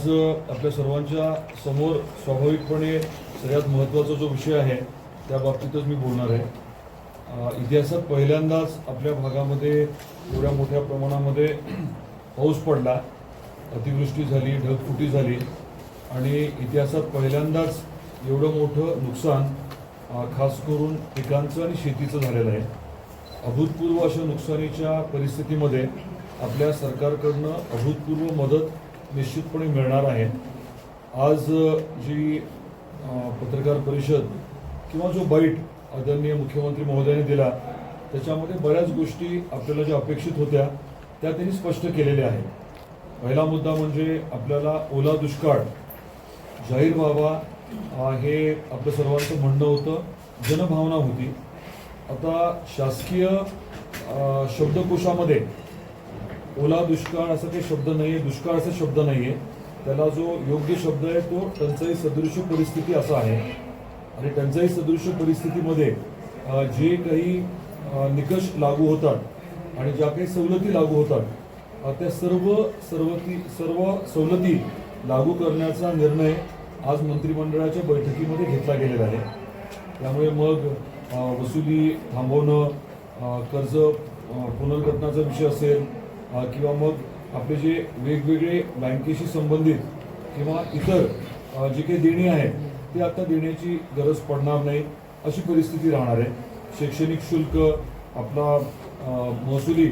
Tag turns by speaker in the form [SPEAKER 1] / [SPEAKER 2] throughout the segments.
[SPEAKER 1] आज आपल्या सर्वांच्या समोर स्वाभाविकपणे सगळ्यात महत्त्वाचा जो विषय आहे त्या बाबतीतच मी बोलणार आहे. इतिहासात पहिल्यांदाच आपल्या भागामध्ये एवढ्या मोठ्या प्रमाणामध्ये पाऊस पडला. अतिवृष्टी झाली ढगफुटी झाली. आणि इतिहासात पहिल्यांदाच एवढं मोठं नुकसान खास करून पिकांचं आणि शेतीचं झालेलं आहे. अभूतपूर्व अशा नुकसानीच्या परिस्थितीमध्ये आपल्या सरकारकडनं अभूतपूर्व मदत निश्चितपणे मिळणार आहेत. आज जी पत्रकार परिषद किंवा जो बैठ आदरणीय मुख्यमंत्री महोदयाने दिला त्याच्यामध्ये बऱ्याच गोष्टी आपल्याला ज्या अपेक्षित होत्या त्या त्यांनी स्पष्ट केलेल्या आहेत. पहिला मुद्दा म्हणजे आपल्याला ओला दुष्काळ. जाहीर व्हावा हे आपलं सर्वांचं म्हणणं होतं. जनभावना होती. आता शासकीय शब्दकोशामध्ये ओला दुष्काळ असा काही शब्द नाही आहे दुष्काळ असा शब्द नाही आहे त्याला जो योग्य शब्द आहे तो टंचाई सदृश परिस्थिती असा आहे. आणि टंचाई सदृश परिस्थितीमध्ये जे काही निकष लागू होतात आणि ज्या काही सवलती लागू होतात त्या सर्व सर्वती सर्व सवलती लागू करण्याचा निर्णय आज मंत्रिमंडळाच्या बैठकीमध्ये घेतला गेलेला आहे. त्यामुळे मग वसुली थांबवणं कर्ज पुनर्गठनाचा विषय असेल किंवा मग आपले जे वेगवेगळे बँकेशी संबंधित किंवा इतर जे काही देणी आहेत ते आता देण्याची गरज पडणार नाही अशी परिस्थिती राहणार आहे. शैक्षणिक शुल्क आपला महसुली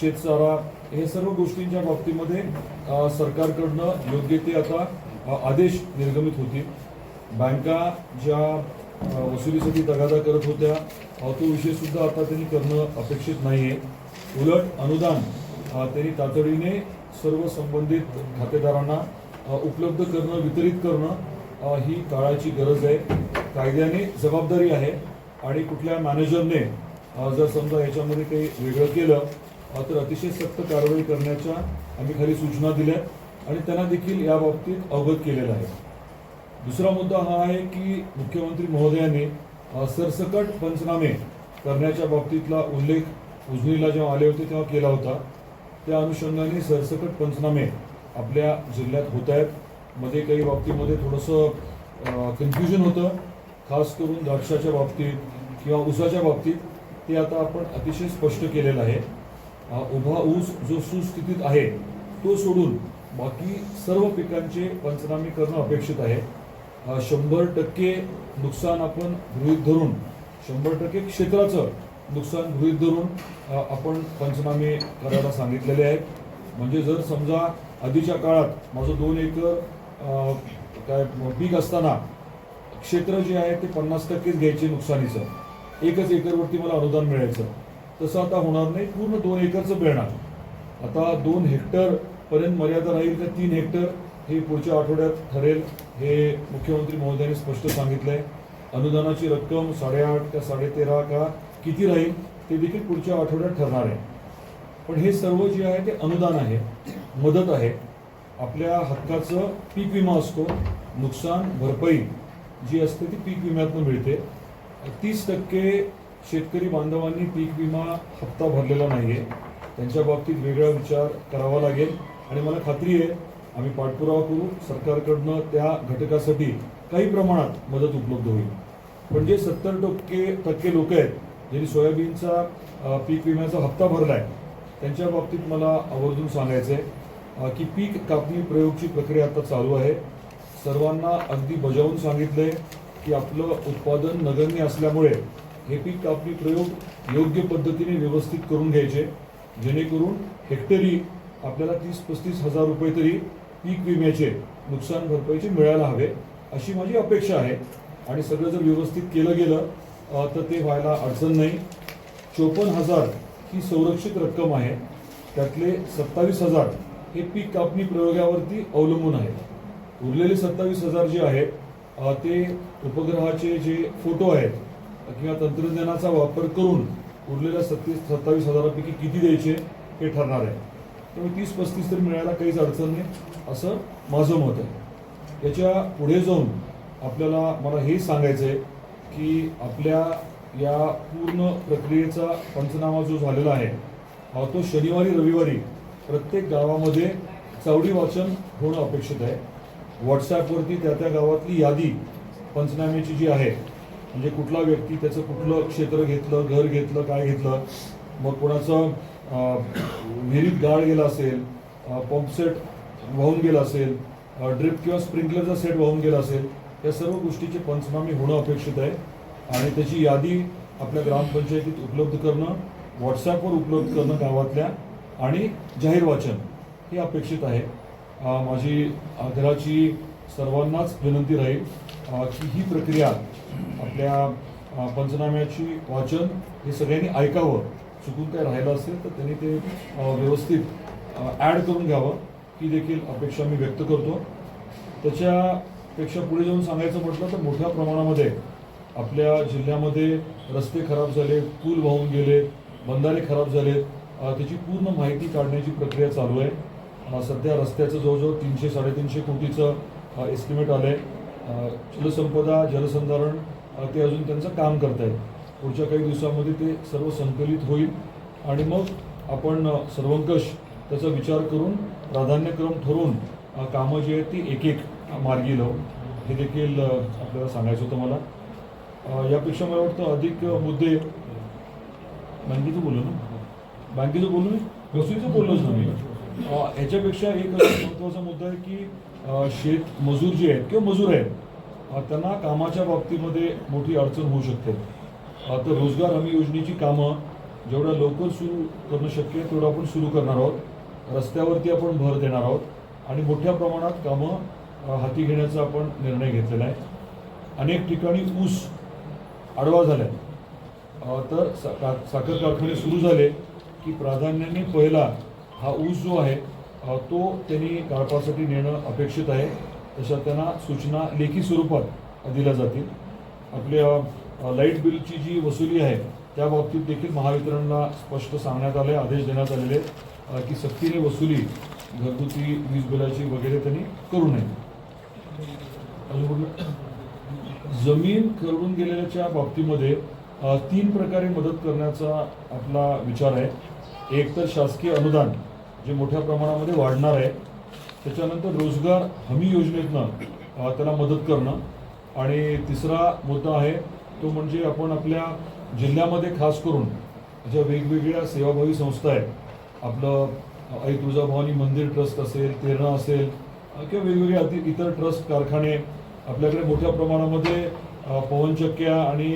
[SPEAKER 1] शेतसारा हे सर्व गोष्टींच्या बाबतीमध्ये सरकारकडनं योग्य ते आता आदेश निर्गमित होतील. बँका ज्या वसुलीसाठी तगादा करत होत्या तो विषयसुद्धा आता त्यांनी करणं अपेक्षित नाही आहे उलट अनुदान त्यांनी तातडीने सर्व संबंधित खातेदारांना उपलब्ध करणं वितरित करणं ही काळाची गरज आहे. कायद्याने जबाबदारी आहे. आणि कुठल्या मॅनेजरने जर समजा याच्यामध्ये काही वेगळं केलं तर अतिशय सक्त कारवाई करण्याच्या आम्ही खाली सूचना दिल्या आणि त्यांना देखील या बाबतीत अवगत केलेलं आहे. दुसरा मुद्दा हा आहे की मुख्यमंत्री महोदयाने सरसकट पंचनामे करण्याच्या बाबतीतला उल्लेख उजनीला जेव्हा आले होते तेव्हा केला होता. त्या अनुषंगाने सरसकट पंचनामे आपल्या जिल्ह्यात होत आहेत. मध्ये काही बाबतीमध्ये थोडंसं कन्फ्युजन होतं. खास करून द्राक्षाच्या बाबतीत किंवा ऊसाच्या बाबतीत ते आता आपण अतिशय स्पष्ट केलेलं आहे. उभा ऊस जो सुस्थितीत आहे तो सोडून बाकी सर्व पिकांचे पंचनामे करणं अपेक्षित आहे. शंभर टक्के नुकसान आपण गृहित धरून शंभर टक्के क्षेत्राचं नुकसान गृहित धरून आपण पंचनामे करायला सांगितलेले आहेत. म्हणजे जर समजा आधीच्या काळात माझं दोन एकर काय पीक असताना क्षेत्र जे आहे ते पन्नास टक्केच घ्यायचे नुकसानीचं. एकच एकरवरती मला अनुदान मिळायचं. तसं आता होणार नाही पूर्ण दोन एकरचं मिळणार. आता दोन हेक्टरपर्यंत मर्यादा राहील तर तीन हेक्टर हे पुढच्या आठवड्यात ठरेल हे मुख्यमंत्री महोदयांनी स्पष्ट सांगितलं आहे अनुदानाची रक्कम साडेआठ का साडेतेरा का किती राहील ते देखील पुढच्या आठवड्यात ठरणार आहे. पण हे सर्व जे आहे ते अनुदान आहे मदत आहे. आपल्या हक्काचं पीक विमा असतो नुकसान भरपाई जी असते ती पीक विम्यातून मिळते. तीस टक्के शेतकरी बांधवांनी पीक विमा हप्ता भरलेला नाही आहे त्यांच्या बाबतीत वेगळा विचार करावा लागेल. आणि मला खात्री आहे आम्ही पाठपुरावा करू सरकारकडनं त्या घटकासाठी काही प्रमाणात मदत उपलब्ध होईल. पण जे सत्तर टक्के टक्के लोक आहेत ज्यांनी सोयाबीनचा पीक विम्याचा हप्ता भरला आहे त्यांच्या बाबतीत मला आवर्जून सांगायचं आहे की पीक कापणी प्रयोगची प्रक्रिया आता चालू आहे. सर्वांना अगदी बजावून सांगितलंय की आपलं उत्पादन नगण्य असल्यामुळे हे पीक कापणी प्रयोग योग्य पद्धतीने व्यवस्थित करून घ्यायचे. जेणेकरून हेक्टरी आपल्याला तीस पस्तीस हजार रुपये तरी पीक विम्याचे नुकसान भरपाईचे मिळायला हवे अशी माझी अपेक्षा आहे. आणि सगळं जर व्यवस्थित केलं गेलं तर ते व्हायला अडचण नाही. चोपन्न हजार ही संरक्षित रक्कम आहे. त्यातले सत्तावीस हजार हे पीक कापणी प्रयोगावरती अवलंबून आहे. उरलेले सत्तावीस हजार जे आहेत ते उपग्रहाचे जे फोटो आहेत किंवा तंत्रज्ञानाचा वापर करून उरलेल्या सत्तीस सत्तावीस हजारापैकी किती द्यायचे हे ठरणार आहे. त्यामुळे तीस पस्तीस तरी मिळायला काहीच अडचण नाही असं माझं मत आहे. याच्यापुढे जाऊन आपल्याला मला हे सांगायचं आहे की आपल्या या पूर्ण प्रक्रियेचा पंचनामा जो झालेला आहे हा तो शनिवारी रविवारी प्रत्येक गावामध्ये चावडी वाचन होणं अपेक्षित आहे. व्हॉट्सॲपवरती त्या त्या गावातली यादी पंचनाम्याची जी आहे म्हणजे कुठला व्यक्ती त्याचं कुठलं क्षेत्र घेतलं घर घेतलं काय घेतलं मग कोणाचं विहिरीत गाळ गेला असेल पंपसेट वाहून गेला असेल ड्रिप किंवा स्प्रिंकलरचा सेट वाहून गेला असेल या सर्व गोष्टीचे पंचनामे होणं अपेक्षित आहे आणि त्याची यादी आपल्या ग्रामपंचायतीत उपलब्ध करणं व्हॉट्सॲपवर उपलब्ध करणं गावातल्या आणि जाहीर वाचन हे अपेक्षित आहे. माझी घराची सर्वांनाच विनंती राहील की ही प्रक्रिया आपल्या पंचनाम्याची वाचन हे सगळ्यांनी ऐकावं. चुकून काय राहिलं असेल तर त्यांनी ते व्यवस्थित ॲड करून घ्यावं ही देखील अपेक्षा मी व्यक्त करतो. त्याच्या पेक्षा पुढे जाऊन सांगायचं म्हटलं तर मोठ्या प्रमाणामध्ये आपल्या जिल्ह्यामध्ये रस्ते खराब झाले पूल वाहून गेले बंधारे खराब झाले त्याची पूर्ण माहिती काढण्याची प्रक्रिया चालू आहे. सध्या रस्त्याचं जवळजवळ तीनशे साडेतीनशे कोटीचं एस्टिमेट आलं आहे जलसंपदा जलसंधारण ते अजून त्यांचं काम करत आहेत पुढच्या काही दिवसामध्ये ते सर्व संकलित होईल. आणि मग आपण सर्वंकष त्याचा विचार करून प्राधान्यक्रम ठरवून कामं जी आहेत ती एक एक मार्गी लावू हे देखील आपल्याला सांगायचं होतं मला. यापेक्षा मला वाटतं अधिक मुद्दे. बँकेचं बोललो ना? बँकेचं बोललो मी? घसुईचं बोललोच ना मी. याच्यापेक्षा ह्याच्यापेक्षा एक महत्त्वाचा मुद्दा आहे की शेत मजूर जे आहेत किंवा मजूर आहेत त्यांना कामाच्या बाबतीमध्ये मोठी अडचण होऊ शकते. तर रोजगार हमी योजनेची कामं जेवढ्या लवकर सुरू करणं शक्य आहे तेवढं आपण सुरू करणार आहोत. रस्त्यावरती आपण भर देणार आहोत. आणि मोठ्या प्रमाणात कामं हाती घेण्याचा आपण निर्णय घेतलेला आहे. अनेक ठिकाणी ऊस आडवा झाला आहे तर सा- का- साखर कारखाने सुरू झाले की प्राधान्याने पहिला हा ऊस जो आहे तो त्यांनी काळपासाठी नेणं अपेक्षित आहे. तशा त्यांना सूचना लेखी स्वरूपात दिल्या जातील. आपल्या लाइट बिलची जी वसुली आहे त्या बाबतीत देखील महावितरणला स्पष्ट सांगण्यात आले आदेश देण्यात आलेले की सक्तीने वसुली घरगुती वीज बिलाची वगैरे त्यांनी करू नये. जमीन करून गेलेल्याच्या बाबतीमध्ये तीन प्रकारे मदत करण्याचा आपला विचार आहे. एक तर शासकीय अनुदान जे मोठ्या प्रमाणामध्ये वाढणार आहे. त्याच्यानंतर रोजगार हमी योजनेतनं त्याला मदत करणं. आणि तिसरा मुद्दा आहे तो म्हणजे आपण आपल्या जिल्ह्यामध्ये खास करून ज्या वेगवेगळ्या सेवाभावी संस्था आहेत आपलं आई तुळजाभवानी मंदिर ट्रस्ट असेल तेरणा असेल किंवा वेगवेगळे अति इतर ट्रस्ट कारखाने आपल्याकडे मोठ्या प्रमाणामध्ये पवनचक्क्या आणि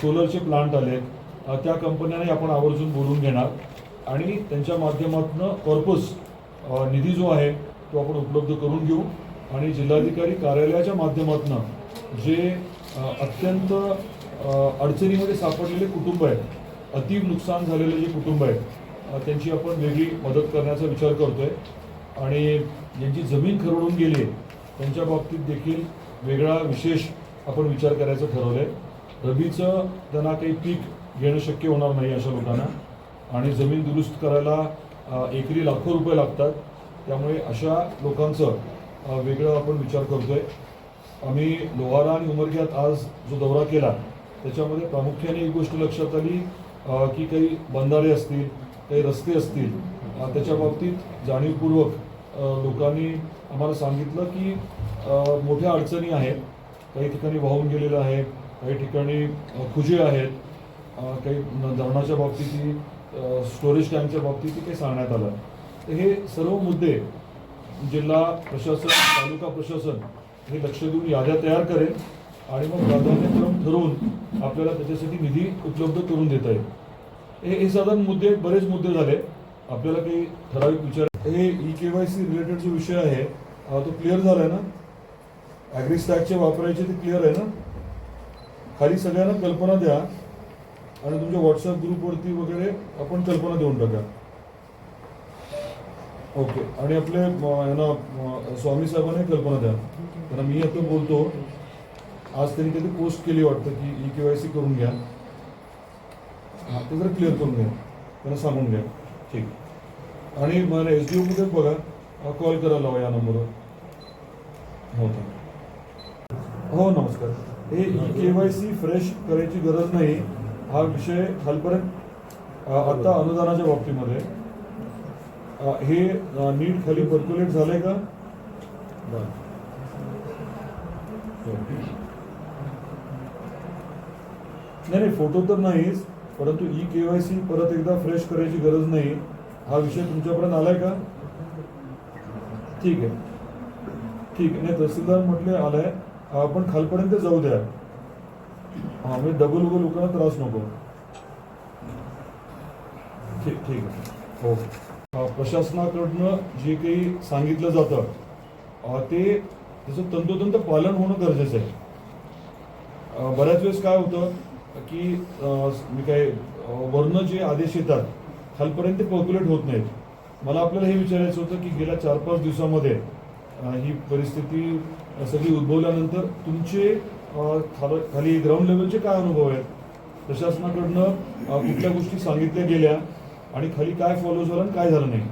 [SPEAKER 1] सोलरचे प्लांट आले आहेत त्या कंपन्यांनाही आपण आवर्जून बोलून घेणार. आणि त्यांच्या माध्यमातून कॉर्पस निधी जो आहे तो आपण उपलब्ध करून घेऊ. आणि जिल्हाधिकारी कार्यालयाच्या माध्यमातून जे अत्यंत अडचणीमध्ये सापडलेले कुटुंब आहेत अति नुकसान झालेले जे कुटुंब आहेत त्यांची आपण वेगळी मदत करण्याचा विचार करतोय. आणि ज्यांची जमीन खरडून गेली आहे त्यांच्या बाबतीत देखील वेगळा विशेष आपण विचार करायचं ठरवलं आहे रबीचं त्यांना काही पीक घेणं शक्य होणार नाही अशा लोकांना. आणि जमीन दुरुस्त करायला एकरी लाखो रुपये लागतात. त्यामुळे अशा लोकांचं वेगळं आपण विचार करतोय. आम्ही लोहारा आणि उमरग्यात आज जो दौरा केला त्याच्यामध्ये प्रामुख्याने एक गोष्ट लक्षात आली की काही बंधारे असतील काही रस्ते असतील त्याच्या बाबतीत जाणीवपूर्वक लोकांनी आम्हाला सांगितलं की मोठ्या अडचणी आहेत. काही ठिकाणी वाहून गेलेलं आहे काही ठिकाणी खुजे आहेत. काही धरणाच्या बाबतीत स्टोरेज टँकच्या बाबतीत काही सांगण्यात आलं. तर हे सर्व मुद्दे जिल्हा प्रशासन तालुका प्रशासन हे लक्ष देऊन याद्या तयार करेल आणि मग प्राधान्यक्रम ठरवून आपल्याला त्याच्यासाठी निधी उपलब्ध करून देता येईल. हे हे साधारण मुद्दे बरेच मुद्दे झाले. आपल्याला काही ठराविक विचार हे E K Y C related जो विषय आहे तो क्लिअर झाला आहे ना ॲग्री स्टॅकचे वापरायचे ते क्लिअर आहे ना? खाली सगळ्यांना कल्पना द्या आणि तुमच्या व्हॉट्सअप ग्रुपवरती वगैरे आपण कल्पना देऊन टाका. ओके आणि आपले यांना स्वामी साहेबांनी कल्पना द्या. कारण मी आता बोलतो. आज त्यांनी कधी पोस्ट केली वाटतं की ई के वाय सी करून घ्या. ते जर क्लिअर करून घ्या. त्यांना सांगून घ्या. ठीक. आणि मला एस डी ओमध्ये बघा कॉल करायला हवा या नंबरवर. हो हो नमस्कार. हे के वाय सी फ्रेश करायची गरज नाही. हा विषय खालपर्यंत आता अनुदानाच्या बाबतीमध्ये. हे नीट खाली पर्क्युलेट झालंय का? हो. नाही नाही फोटो तर नाहीच. परंतु ई केवायसी परत एकदा फ्रेश करायची गरज नाही. हा विषय तुमच्यापर्यंत आलाय का? ठीक आहे. ठीक आहे. नाही तहसीलदार म्हटले आलाय. आपण खालपर्यंत जाऊ द्या. हा म्हणजे डबल उगल लोकांना त्रास नको. ठीक ठीक आहे. हो. प्रशासनाकडनं जे काही सांगितलं जातं ते त्याचं तंतोतंत पालन होणं गरजेचं आहे. बऱ्याच वेळेस काय होतं की मी काय वर्ण जे आदेश येतात खालपर्यंत पॉप्युलेट होत नाहीत. मला आपल्याला हे विचारायचं होतं की गेल्या चार पाच दिवसामध्ये ही परिस्थिती सगळी उद्भवल्यानंतर तुमचे खाल- खाली ग्राउंड लेवलचे काय अनुभव आहेत? प्रशासनाकडनं कुठल्या गोष्टी सांगितल्या गेल्या? आणि खाली काय फॉलो झालं आणि काय झालं नाही?